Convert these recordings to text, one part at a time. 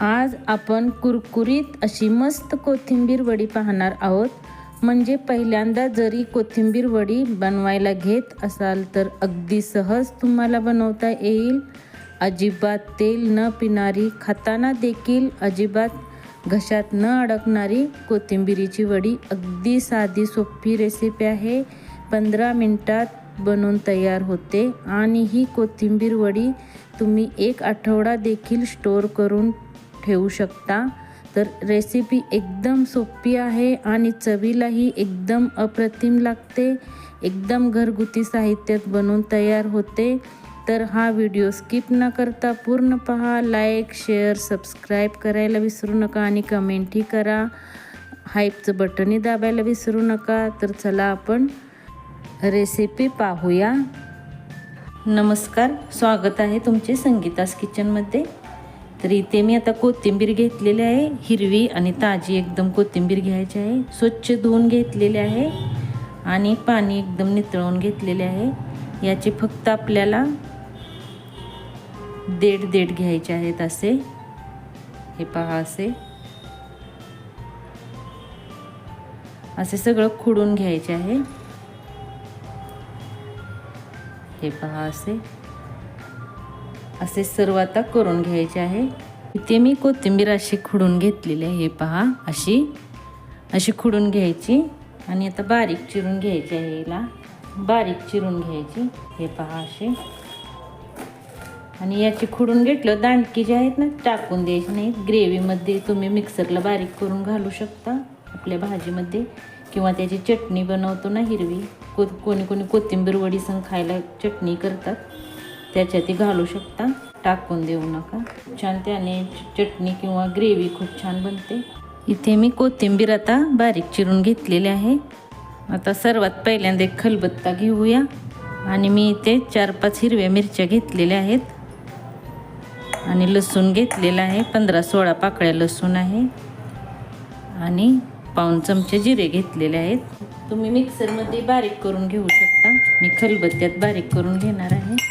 आज आपण कुरकुरीत अशी मस्त कोथिंबीर वडी पाहणार आहोत. म्हणजे पहिल्यांदा जरी कोथिंबीर वडी बनवायला घेत असाल तर अगदी सहज तुम्हाला बनवता येईल. अजिबात तेल न पिणारी खाताना देखील अजिबात घशात न अडकणारी कोथिंबिरीची वडी अगदी साधी सोपी रेसिपी आहे. पंधरा मिनटात बनवून तयार होते आणि ही कोथिंबीर वडी तुम्ही एक आठवडा देखील स्टोअर करून ठेवू शकता. तर रेसिपी एकदम सोपी आहे आणि चवीलाही एकदम अप्रतिम लागते. एकदम घरगुती साहित्यात बनवून तयार होते. तर हा व्हिडिओ स्किप न करता पूर्ण पहा. लाईक शेअर सबस्क्राईब करायला विसरू नका आणि कमेंटही करा. हाईपचं बटनही दाबायला विसरू नका. तर चला आपण रेसिपी पाहूया. नमस्कार. स्वागत आहे तुमचे संगीतास किचनमध्ये तर इथे मी आता कोथिंबीर घेतलेली आहे हिरवी आणि ताजी एकदम कोथिंबीर घ्यायची आहे. स्वच्छ धुवून घेतलेले आहे आणि पाणी एकदम नितळवून घेतलेले आहे. याचे फक्त आपल्याला देड देड घ्यायचे आहेत असे. हे पहा असे. असे सगळं खुडून घ्यायचे आहे. हे पहा असे. असे सर्व आता करून घ्यायचे आहे. इथे मी कोथिंबीर अशी खुडून घेतलेली आहे हे पहा. अशी अशी खुडून घ्यायची आणि आता बारीक चिरून घ्यायची आहे हिला. बारीक चिरून घ्यायची हे पहा अशी आणि याची खुडून घेतलं दांडकी जे आहेत ना टाकून द्यायची नाही. ग्रेव्हीमध्ये तुम्ही मिक्सरला बारीक करून घालू शकता आपल्या भाजीमध्ये. किंवा त्याची चटणी बनवतो ना हिरवी. को कोणी कोणी कोथिंबीर वडीसन खायला चटणी करतात. त्याच्यात ती घालू शकता. टाकून देऊ नका. छान त्याने चटणी किंवा ग्रेव्ही खूप छान बनते. इथे मी कोथिंबीर आता बारीक चिरून घेतलेली आहे. आता सर्वात पहिल्यांदा एक खलबत्ता घेऊया. आणि मी इथे चार पाच हिरव्या मिरच्या घेतलेल्या आहेत. आणि लसूण घेतलेला आहे. पंधरा सोळा पाकळ्या लसूण आहे. आणि पाऊन चमचे जिरे घेतलेले आहेत. तुम्ही मिक्सरमध्ये बारीक करून घेऊ शकता. मी खलबत्त्यात बारीक करून घेणार आहे.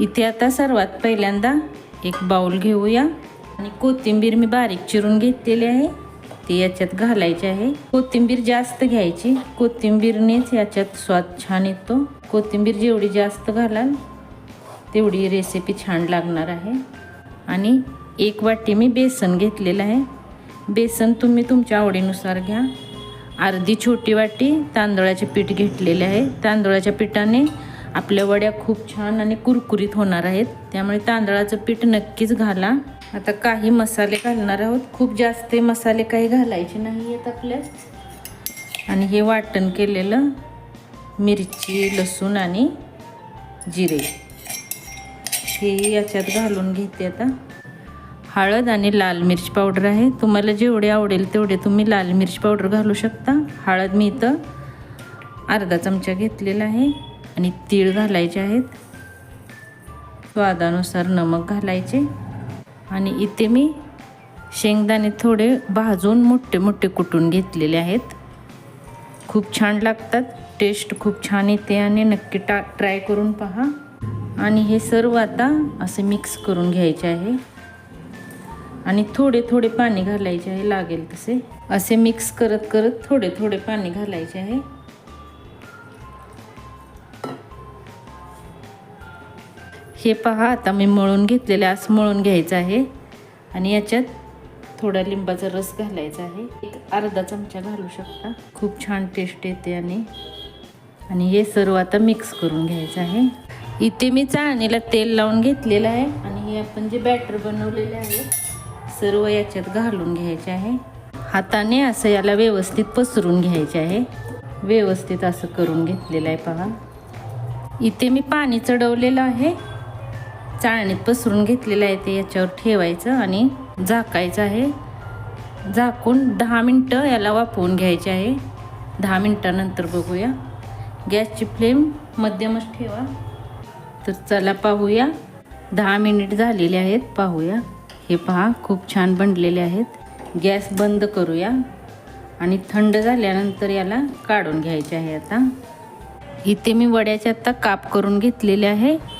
इथे आता सर्वात पहिल्यांदा एक बाऊल घेऊया. आणि कोथिंबीर मी बारीक चिरून घेतलेली आहे. ती याच्यात घालायची आहे. कोथिंबीर जास्त घ्यायची. कोथिंबीरनेच याच्यात स्वाद छान येतो. कोथिंबीर जेवढी जास्त घालाल तेवढी रेसिपी छान लागणार आहे. आणि एक वाटी मी बेसन घेतलेलं आहे. बेसन तुम्ही तुमच्या आवडीनुसार घ्या. अर्धी छोटी वाटी तांदळाचे पीठ घेतलेले आहे. तांदळाच्या पिठाने आपल्या वड्या खूप छान आणि कुरकुरीत होणार आहेत. त्यामुळे तांदळाचं पीठ नक्कीच घाला. आता काही मसाले घालणार आहोत. खूप जास्त मसाले काही घालायचे नाही आहेत आपल्या. आणि हे वाटण केलेलं मिरची लसूण आणि जिरे. हे याच्यात घालून घेते आता. हळद आणि लाल मिरची पावडर आहे. तुम्हाला जेवढे आवडेल तेवढे तुम्ही लाल मिरची पावडर घालू शकता. हळद मी इथं अर्धा चमचा घेतलेला आहे. आणि तीळ घालायचे आहेत. स्वादानुसार नमक घालायचे. आणि इथे मी शेंगदाणे थोडे भाजून मोठे मोठे कुटून घेतलेले आहेत. खूप छान लागतात. टेस्ट खूप छान येते आणि नक्की टा ट्राय करून पहा. आणि हे सर्व आता असे मिक्स करून घ्यायचे आहे. आणि थोडे थोडे पाणी घालायचे आहे लागेल तसे. असे मिक्स करत करत थोडे थोडे पाणी घालायचे आहे. हे पहा आता मी मळून घेतलेले असं मळून घ्यायचं आहे. आणि याच्यात थोडा लिंबाचा रस घालायचा आहे. एक अर्धा चमचा घालू शकता. खूप छान टेस्ट येते आणि. आणि हे सर्व आता मिक्स करून घ्यायचं आहे. इथे मी चाळणीला तेल लावून घेतलेलं आहे. आणि हे आपण जे बॅटर बनवलेले आहे सर्व याच्यात घालून घ्यायचे आहे. हाताने असं याला व्यवस्थित पसरून घ्यायचे आहे. व्यवस्थित असं करून घेतलेलं आहे पहा. इथे मी पाणी चढवलेलं आहे. चाळणीत पसरून घेतलेलं आहे ते याच्यावर ठेवायचं आणि झाकायचं आहे. झाकून दहा मिनटं याला वापरून घ्यायचे आहे. दहा मिनटानंतर बघूया. गॅसची फ्लेम मध्यमच ठेवा. तर चला पाहूया. दहा मिनिट झालेले आहेत पाहूया. हे पहा खूप छान बनलेले आहेत. गॅस बंद करूया. आणि थंड झाल्यानंतर याला काढून घ्यायचे आहे आता. इथे मी वड्याचे आता काप करून घेतलेले आहे.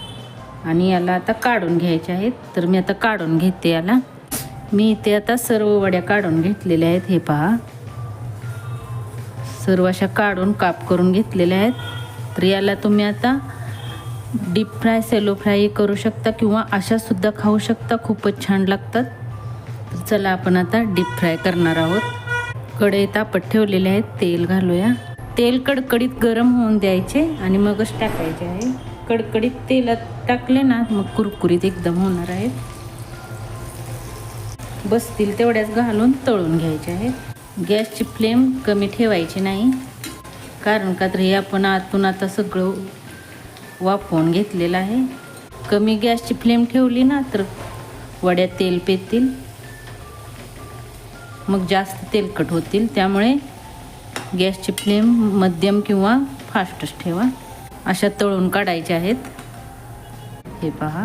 आणि याला आता काढून घ्यायचे आहेत. तर मी आता काढून घेते याला. मी इथे आता सर्व वड्या काढून घेतलेल्या आहेत हे पहा. सर्व अशा काढून काप करून घेतलेल्या आहेत. तर याला तुम्ही आता डीप फ्राय सेलो फ्राय करू शकता किंवा अशासुद्धा खाऊ शकता. खूपच छान लागतात. तर चला आपण आता डीप फ्राय करणार आहोत. कढई तापत ठेवलेले आहेत तेल घालूया. तेल कडकडीत गरम होऊन द्यायचे आणि मगच टाकायचे आहे. कडकडीत तेलात टाकले ना मग कुरकुरीत एकदम होणार आहेत बसतील तेवढ्याच घालून तळून घ्यायचे आहेत गॅसची फ्लेम कमी ठेवायची नाही. कारण का तर हे आपण आतून आता सगळं वाफवून घेतलेलं आहे. कमी गॅसची फ्लेम ठेवली ना तर वड्या तेल पेतील. मग जास्त तेलकट होतील. त्यामुळे गॅसची फ्लेम मध्यम किंवा फास्टच ठेवा. अशा तळून काढायच्या आहेत. हे पहा.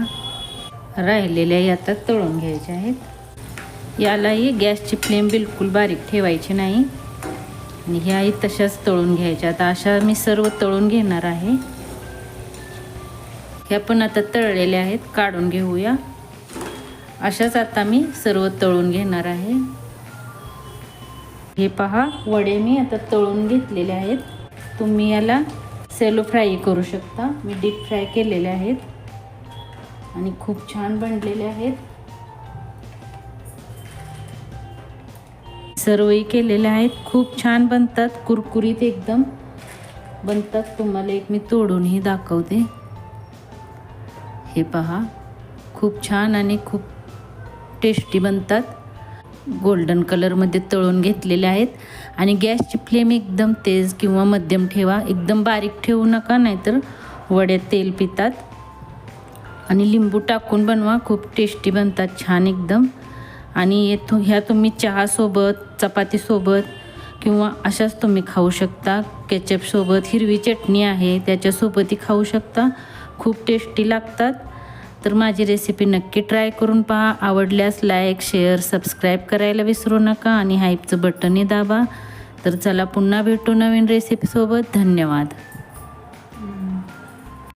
राहिलेल्या आता तळून घ्यायच्या आहेत. यालाही गॅसची फ्लेम बिलकुल बारीक ठेवायची नाही. आणि ह्याही तशाच तळून घ्यायच्या. आता अशा मी सर्व तळून घेणार आहे. ह्या पण आता तळलेल्या आहेत. काढून घेऊया. अशाच आता मी सर्व तळून घेणार आहे. हे पहा. वडे मी आता तळून घेतलेले आहेत. तुम्ही याला सेलो फ्राय करू शकता. मी डीप फ्राय केलेले आहेत. आणि खूप छान बनलेले आहेत. सर्वही केलेले आहेत. खूप छान बनतात. कुरकुरीत एकदम बनतात. तुम्हाला एक मी तोडूनही दाखवते. हे पहा. खूप छान आणि खूप टेस्टी बनतात. गोल्डन कलरमध्ये तळून घेतलेले आहेत. आणि गॅसची फ्लेम एकदम तेज किंवा मध्यम ठेवा. एकदम बारीक ठेवू नका नाहीतर वड्यात तेल पितात. आणि लिंबू टाकून बनवा. खूप टेस्टी बनतात छान एकदम. आणि येथो ह्या तुम्ही चहासोबत चपातीसोबत किंवा अशाच तुम्ही खाऊ शकता. केचपसोबत हिरवी चटणी आहे त्याच्यासोबतही खाऊ शकता. खूप टेस्टी लागतात. तर माझी रेसिपी नक्की ट्राय करून पहा. आवडल्यास लाईक शेअर सबस्क्राईब करायला विसरू नका आणि हाईपचं बटनही दाबा. तर चला पुन्हा भेटू नवीन रेसिपीसोबत धन्यवाद.